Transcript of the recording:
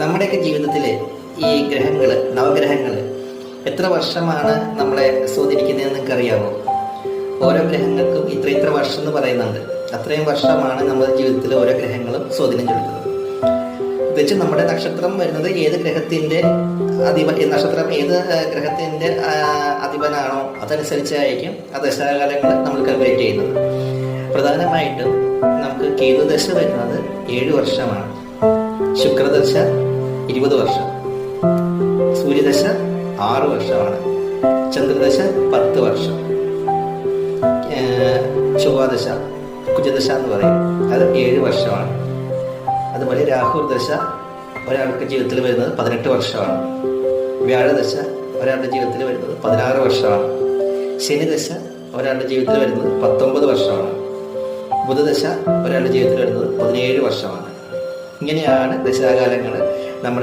നമ്മുടെയൊക്കെ ജീവിതത്തിൽ ഈ ഗ്രഹങ്ങൾ നവഗ്രഹങ്ങൾ എത്ര വർഷമാണ് നമ്മളെ സ്വാധീനിക്കുന്നതെന്ന് അറിയാമോ ഓരോ ഗ്രഹങ്ങൾക്കും ഇത്ര ഇത്ര വർഷം എന്ന് പറയുന്നുണ്ട്. അത്രയും വർഷമാണ് നമ്മുടെ ജീവിതത്തിൽ ഓരോ ഗ്രഹങ്ങളും സ്വാധീനം ചെലുത്തുന്നത്. വെച്ച് നമ്മുടെ നക്ഷത്രം വരുന്നത് ഏത് ഗ്രഹത്തിന്റെ അധിപ നക്ഷത്രം ഏത് ഗ്രഹത്തിന്റെ അധിപനാണോ അതനുസരിച്ചായിരിക്കും ആ ദശാകാലങ്ങൾ നമ്മൾ കാൽക്കുലേറ്റ് ചെയ്യുന്നത്. പ്രധാനമായിട്ടും നമുക്ക് കേതുദശ വരുന്നത് ഏഴ് വർഷമാണ്. ശുക്രദശ ഇരുപത് വർഷം. സൂര്യദശ ആറ് വർഷമാണ്. ചന്ദ്രദശ പത്ത് വർഷം. ചൊവ്വാദശ കുജദശ എന്ന് പറയും. അത് ഏഴ് വർഷമാണ്. അതുപോലെ രാഹു ദശ ഒരാൾക്ക് ജീവിതത്തിൽ വരുന്നത് പതിനെട്ട് വർഷമാണ്. വ്യാഴദശ ഒരാളുടെ ജീവിതത്തിൽ വരുന്നത് പതിനാറ് വർഷമാണ്. ശനിദശ ഒരാളുടെ ജീവിതത്തിൽ വരുന്നത് പത്തൊമ്പത് വർഷമാണ്. ബുധദശ ഒരാളുടെ ജീവിതത്തിൽ വരുന്നത് പതിനേഴ് വർഷമാണ്. ഇങ്ങനെയാണ് ദശാകാലങ്ങൾ നമ്മുടെ